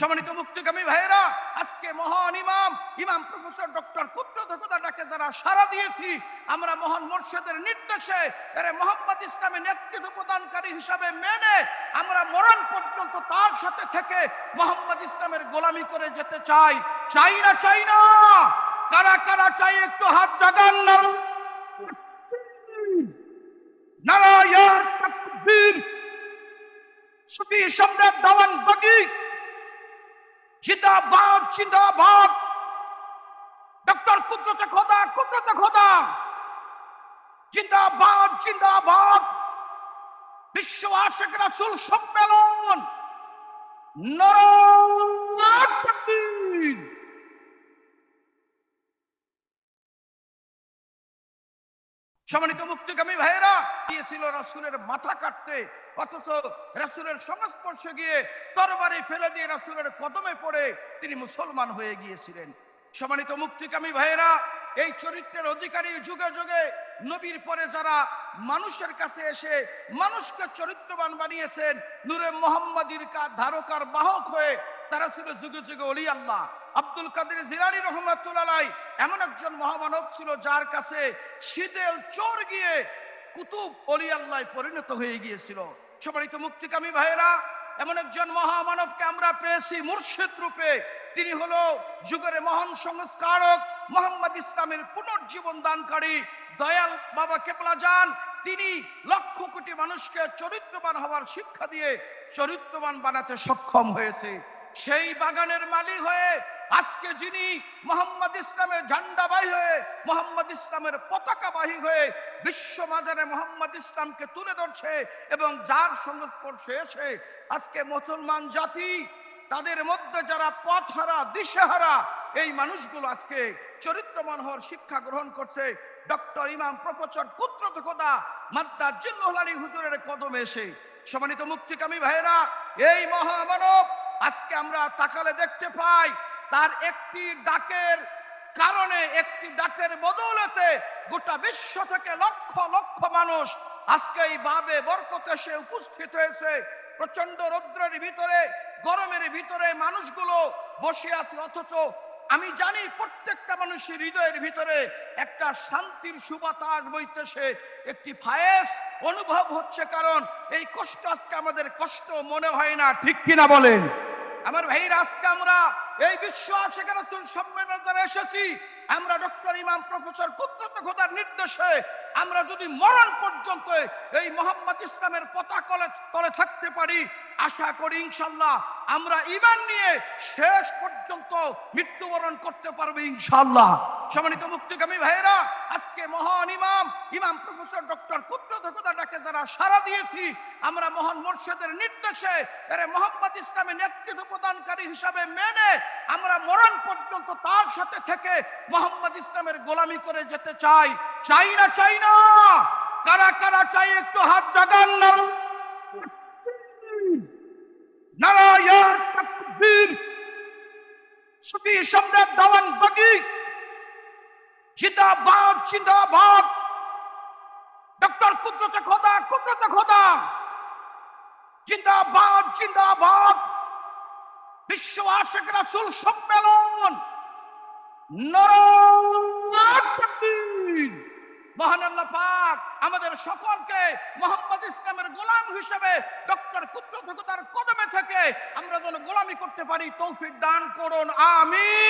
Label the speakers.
Speaker 1: সম্মানিত মুক্তিগামী ভাইয়েরা, আজকে মহান ইমাম ইমাম প্রফেসর ডক্টর কুত্রধকতা ডাকে যারা সারা দিয়েছি, আমরা মহান মোর্শেদের নির্দেশে এরে মোহাম্মদ ইসলামের নেতৃত্ব প্রদানকারী হিসাবে মেনে আমরা মরণ পর্যন্ত তার সাথে থেকে মোহাম্মদ ইসলামের গোলামি করে যেতে চাই। চাই না চাই না! কারা কারা চাই একটু হাত জাগান না? নারায়ণ তাকবীর সম্রাট দাওয়ান বাগি জিন্দাবাদ জিন্দাবাদ। ডক্টর কুদরতে খোদা কুদরতে খোদা। জিন্দাবাদ জিন্দাবাদ। বিশ্ব আশেক রাসুল সম্মেলন নারায়ণ সম্মানিত মুক্তিগামী ভাইয়েরা, গিয়েছিল রাসূলের মাথা কাটতে, অথচ রাসূলের সংস্পর্শে গিয়ে তরবারি ফেলে দিয়ে রাসূলের কদমে পড়ে তিনি মুসলমান হয়ে গিয়েছিলেন। সম্মানিত মুক্তিকামী ভাইয়েরা, এই চরিত্রের অধিকারী যুগে যুগে নবীর পরে যারা মানুষের কাছে এসে মানুষকে চরিত্রবান বানিয়েছেন, নূরে মোহাম্মদীর ধারকার বাহক হয়ে তারা ছিল যুগে যুগে অলি আল্লাহ। আব্দুল কাদের জিলানি রহমাতুল্লাহ এমন একজন মহামানব ছিল যার কাছে শীতেল চোর গিয়ে কুতুব অলি আল্লাহ পরিণত হয়ে গিয়েছিল। সম্মানিত মুক্তিকামী ভাইয়েরা, এমন একজন মহামানবকে আমরা পেয়েছি মুর্শিদ রূপে। তিনি হলো যুগের মহান সংস্কারক মোহাম্মদ ইসলামের পুনর্জীবন দানকারী দয়াল বাবা কেপলা যান তিনি লক্ষ কোটি মানুষকে চরিত্রবান হওয়ার শিক্ষা দিয়ে চরিত্রবান বানাতে সক্ষম হয়েছে। সেই বাগানের মালিক হয়ে আজকে যিনি মোহাম্মদ ইসলামের ঝান্ডাবাহী হয়ে, মোহাম্মদ ইসলামের পতাকাবাহী হয়ে বিশ্ব মাজারে মোহাম্মদ ইসলামকে তুলে ধরছে এবং যার সংস্পর্শে এসে আজকে মুসলমান জাতি, তাদের মধ্যে যারা পথহারা, দিশেহারা, এই মানুষগুলো আজকে চরিত্রমান হওয়ার শিক্ষা গ্রহণ করছে। ডক্টর ইমাম প্রফেসর পুত্র খোদা মাদ্দা জিল্লালী হুজুরের কদমে এসে। সম্মানিত মুক্তিকামী ভাইয়েরা, এই মহামানব আজকে আমরা তাকালে দেখতে পাই তার একটি ডাকের কারণে, একটি ডাকের বদৌলতে গোটা বিশ্ব থেকে লক্ষ লক্ষ মানুষ আজকে এই বাবে বরকতে সে উপস্থিত হয়েছে। প্রচণ্ড রৌদ্রের ভিতরে, গরমের ভিতরে মানুষগুলো বসে আছে। অথচ আমি জানি প্রত্যেকটা মানুষের হৃদয়ের ভিতরে একটা শান্তির সুবাতাস বইতেছে, একটি ফায়েস অনুভব হচ্ছে। কারণ এই কষ্ট আজকে আমাদের কষ্ট মনে হয় না, ঠিক কিনা বলেন? আমার ভাইয়ের আজকে আমরা এই বিশ্ব আশেখ রাসুল সম্মেলন যারা এসেছি। আমরা ডক্টর ইমাম প্রফেসর কুদ্রত খোদার নির্দেশে আমরা যদি মরণ পর্যন্ত এই মোহাম্মদ ইসলামের পতা কলে তলে থাকতে পারি, আশা করি ইনশাল্লাহ আমরা ইমান নিয়ে শেষ পর্যন্ত মৃত্যুবরণ করতে পারব ইনশাল্লাহ। সম্মানিত মুক্তিগামী ভাইয়েরা, আজকে মহান ইমাম ইমাম প্রফেসর ডক্টর খোদা ডাকে যারা সারা দিয়েছি, আমরা মহান মোর্শেদের নির্দেশে এরে মোহাম্মদ ইসলামের নেতৃত্ব প্রদানকারী হিসাবে মেনে আমরা মরণ পর্যন্ত তার সাথে থেকে মোহাম্মদ ইসলামের গোলামি করে যেতে চাই। চাই না চাই না! কারা কারা চাই একটু হাত জাগান না? নারায়ণ সুফি সম্রাট দাওয়ান বাগি জিন্দাবাদ জিন্দাবাদ। ডক্টর কুদরতে খোদা কুদরতে খোদা। জিন্দাবাদ জিন্দাবাদ। বিশ্ব আশেক রাসূল সম্মেলন। মহান আল্লাহ পাক আমাদের সকলকে মোহাম্মদ ইসলামের গোলাম হিসেবে ডক্টর কুদ্রতার কদমে থেকে আমরা যেন গোলামি করতে পারি, তৌফিক দান করুন, আমিন।